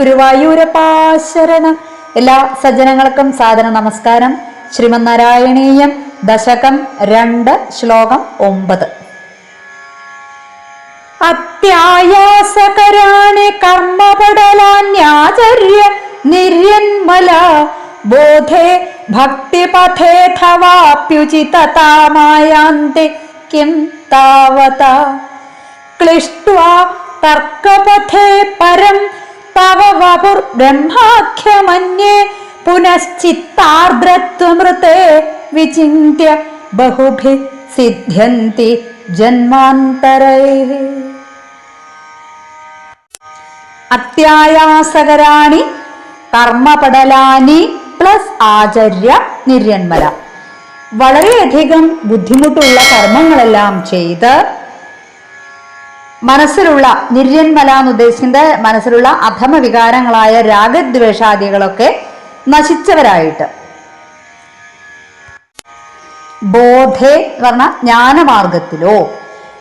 ഗുരുവായൂരപ്പാശരണം എല്ലാ സജ്ജനങ്ങൾക്കും സാദര നമസ്കാരം. ശ്രീമന്നാരായണീയം ദശകം രണ്ട് ശ്ലോകം ഒമ്പത്. അത്യായാസകരാണി കർമ്മപടലാന്യാചര്യ. നിർയന്മല ബോധേ ഭക്തിപഥേഥവാപ്യുചിതതാമായാന്തി കിം താവത. ക്ലിഷ്ട്വാ തർക്കപഥേ പരം തവ വപുർബ്രഹ്മാഖ്യമന്യേ പുനശ്ചിത്താർദ്രത്വമൃത്തെ വിചിന്യ ബഹുഭി സിദ്ധ്യന്തി ജന്മാന്തരൈ. അത്യായാസകരാണി കർമ്മപടലാനി പ്ലസ് ആചര്യ നിര്യന്മല വളരെയധികം ബുദ്ധിമുട്ടുള്ള കർമ്മങ്ങളെല്ലാം ചെയ്ത് മനസ്സിലുള്ള നിര്യന്മല എന്ന് ഉദ്ദേശിക്കുന്നത് മനസ്സിലുള്ള അധമ വികാരങ്ങളായ രാഗദ്വേഷാദികളൊക്കെ നശിച്ചവരായിട്ട്. ബോധേ എന്ന് പറഞ്ഞ ജ്ഞാനമാർഗത്തിലോ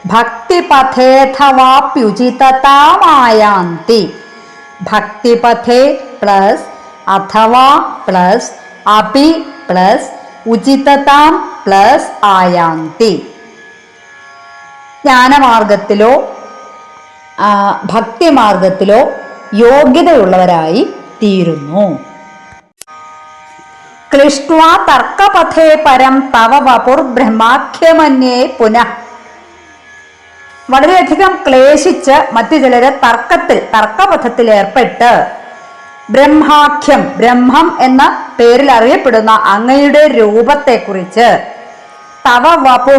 ഭക്തിപഥേഥവാപ്യുചിതതാമായാന്തി ഭക്തിപഥേ പ്ലസ് അഥവാ പ്ലസ് അപി പ്ലസ് ഉചിതതാം പ്ലസ് ആയാന്തി. ജ്ഞാനമാർഗത്തിലോ ഭക്തിമാർഗത്തിലോ യോഗ്യതയുള്ളവരായി തീരുന്നു. ക്ലിഷ്ട്വാ തർക്കപഥേ പരം തവ വപുർ ബ്രഹ്മാഖ്യമന്യേ പുനഃ. വളരെയധികം ക്ലേശിച്ച് മറ്റു ചിലരെ തർക്കത്തിൽ തർക്കപഥത്തിൽ ഏർപ്പെട്ട് ബ്രഹ്മാഖ്യം ബ്രഹ്മം എന്ന പേരിൽ അറിയപ്പെടുന്ന അങ്ങയുടെ രൂപത്തെക്കുറിച്ച് തവ വപു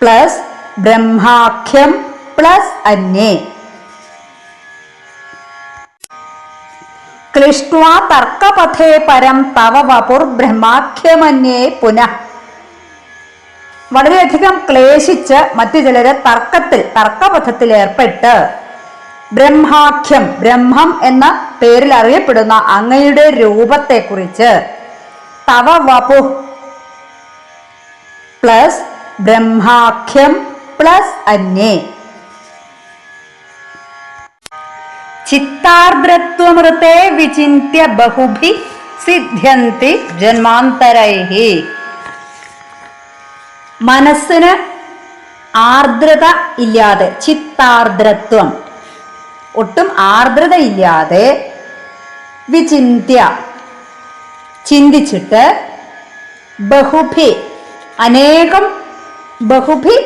പ്ലസ് ബ്രഹ്മാഖ്യം പ്ലസ് അന്യേ. ക്ലിഷ്ട്വാ തർക്കപഥേ പരം തവ വപുർ ബ്രഹ്മാഖ്യമന്യേ പുനഃ. വളരെയധികം ക്ലേശിച്ച് മറ്റു ചിലര് തർക്കത്തിൽ തർക്കപഥത്തിൽ ഏർപ്പെട്ട് ബ്രഹ്മാഖ്യം ബ്രഹ്മം എന്ന പേരിൽ അറിയപ്പെടുന്ന അങ്ങയുടെ രൂപത്തെക്കുറിച്ച് തവ വപു പ്ലസ് ബ്രഹ്മാഖ്യം പ്ലസ് അന്യേ. ചിത്താർദ്രത്വമൃത്തെ വിചിന്യ ബഹുഭി സിദ്ധ്യന്തി ജന്മാന്തരൈഹി മനസ്സിന് ആർദ്രത ഇല്ലാതെ ചിത്താർദ്രത്വം. ഒട്ടും ആർദ്രത ഇല്ലാതെ വിചിന്യ ചിന്തിച്ചിട്ട് ബഹുഭി അനേകം ബഹുഭി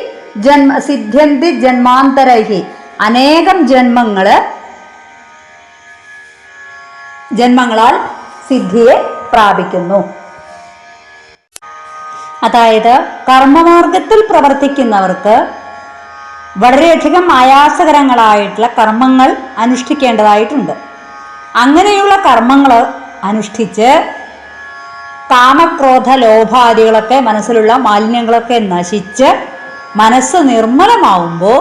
ജന്മ സിദ്ധ്യന്തി ജന്മാന്തരൈഹി. അനേകം ജന്മങ്ങൾ ജന്മങ്ങളാൽ സിദ്ധിയെ പ്രാപിക്കുന്നു. അതായത് കർമ്മമാർഗത്തിൽ പ്രവർത്തിക്കുന്നവർക്ക് വളരെയധികം ആയാസകരങ്ങളായിട്ടുള്ള കർമ്മങ്ങൾ അനുഷ്ഠിക്കേണ്ടതായിട്ടുണ്ട്. അങ്ങനെയുള്ള കർമ്മങ്ങൾ അനുഷ്ഠിച്ച് കാമക്രോധ ലോഭാദികളൊക്കെ മനസ്സിലുള്ള മാലിന്യങ്ങളൊക്കെ നശിച്ച് മനസ്സ് നിർമ്മലമാവുമ്പോൾ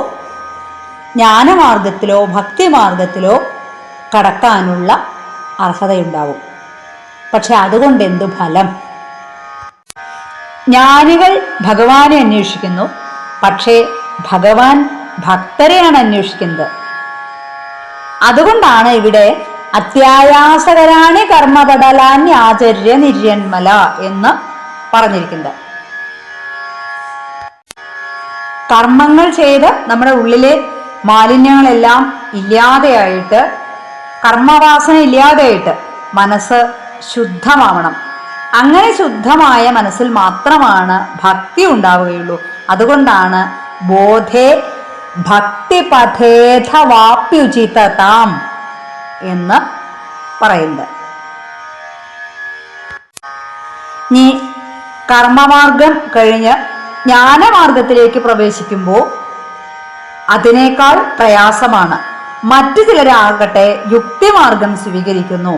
ജ്ഞാനമാർഗത്തിലോ ഭക്തിമാർഗത്തിലോ കടക്കാനുള്ള അർഹതയുണ്ടാവും. പക്ഷെ അതുകൊണ്ട് എന്തു ഫലം? ജ്ഞാനികൾ ഭഗവാനെ അന്വേഷിക്കുന്നു. പക്ഷേ ഭഗവാൻ ഭക്തരെയാണ് അന്വേഷിക്കുന്നത്. അതുകൊണ്ടാണ് ഇവിടെ അത്യായാസകരാണി കർമ്മപടലാന്യാചര്യ നിര്യന്മല എന്ന് പറഞ്ഞിരിക്കുന്നത്. കർമ്മങ്ങൾ ചെയ്ത് നമ്മുടെ ഉള്ളിലെ മാലിന്യങ്ങളെല്ലാം ഇല്ലാതെയായിട്ട് കർമ്മവാസന ഇല്ലാതെയായിട്ട് മനസ്സ് ശുദ്ധമാവണം. അങ്ങനെ ശുദ്ധമായ മനസ്സിൽ മാത്രമാണ് ഭക്തി ഉണ്ടാവുകയുള്ളൂ. അതുകൊണ്ടാണ് ബോധേ ഭക്തി ഭക്തിപഥേഥവാപ്യുചിതതാം എന്ന് പറയുന്നത്. ഇനി കർമ്മമാർഗം കഴിഞ്ഞ് ജ്ഞാനമാർഗത്തിലേക്ക് പ്രവേശിക്കുമ്പോൾ അതിനേക്കാൾ പ്രയാസമാണ്. മറ്റു ചിലരാകട്ടെ യുക്തിമാർഗം സ്വീകരിക്കുന്നു.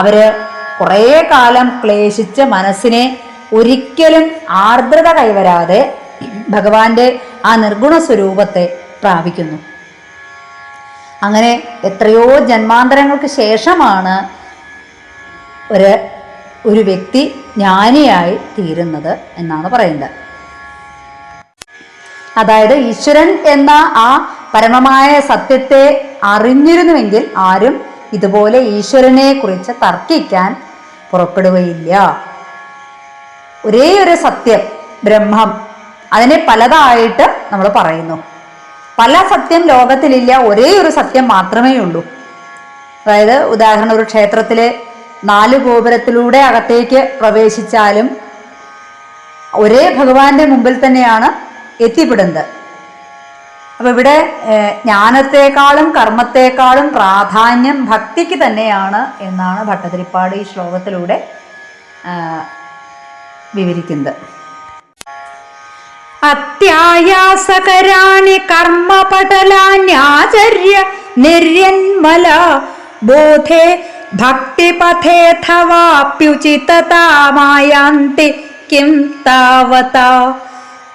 അവർ കുറേ കാലം ക്ലേശിച്ച മനസ്സിനെ ഒരിക്കലും ആർദ്രത കൈവരാതെ ഭഗവാന്റെ ആ നിർഗുണ സ്വരൂപത്തെ പ്രാപിക്കുന്നു. അങ്ങനെ എത്രയോ ജന്മാന്തരങ്ങൾക്ക് ശേഷമാണ് ഒരു ഒരു വ്യക്തി ജ്ഞാനിയായി തീരുന്നത് എന്നാണ് പറയുന്നത്. അതായത് ഈശ്വരൻ എന്ന ആ പരമമായ സത്യത്തെ അറിഞ്ഞിരുന്നുവെങ്കിൽ ആരും ഇതുപോലെ ഈശ്വരനെ കുറിച്ച് തർക്കിക്കാൻ പുറപ്പെടുകയില്ല. ഒരേ ഒരു സത്യം ബ്രഹ്മം അതിനെ പലതായിട്ട് നമ്മൾ പറയുന്നു. പല സത്യം ലോകത്തിലില്ല ഒരേ ഒരു സത്യം മാത്രമേ ഉള്ളൂ. അതായത് ഉദാഹരണം ഒരു ക്ഷേത്രത്തിലെ നാല് ഗോപുരത്തിലൂടെ അകത്തേക്ക് പ്രവേശിച്ചാലും ഒരേ ഭഗവാന്റെ മുമ്പിൽ തന്നെയാണ് എത്തിപ്പെടുന്നത്. അപ്പൊ ഇവിടെ ജ്ഞാനത്തെക്കാളും കർമ്മത്തെക്കാളും പ്രാധാന്യം ഭക്തിക്ക് തന്നെയാണ് എന്നാണ് ഭട്ടതിരിപ്പാട് ഈ ശ്ലോകത്തിലൂടെ വിവരിക്കുന്നത്. അത്യായാസകരാണി കർമ്മപടലാന്യാചര്യ നിര്യന്മല ബോധേ ഭക്തിപഥേഥവാപ്യുചിതതാമായാന്തി കിം താവത.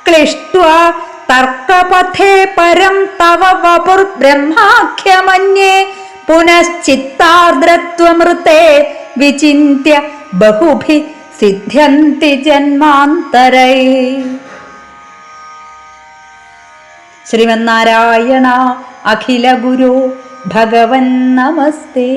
ക്ലിഷ്ട്വാ തർക്കപഥേ പരം തവ വപുർബ്രഹ്മാഖ്യമന്യേ പുനശ്ചിത്താർദ്രത്വമൃത്തെ വിചിന്യ ബഹുഭി സിദ്ധ്യന്തി ജന്മാന്തരൈ. ശ്രീമന്നാരായണ അഖില ഗുരു ഭഗവൻ നമസ്തേ.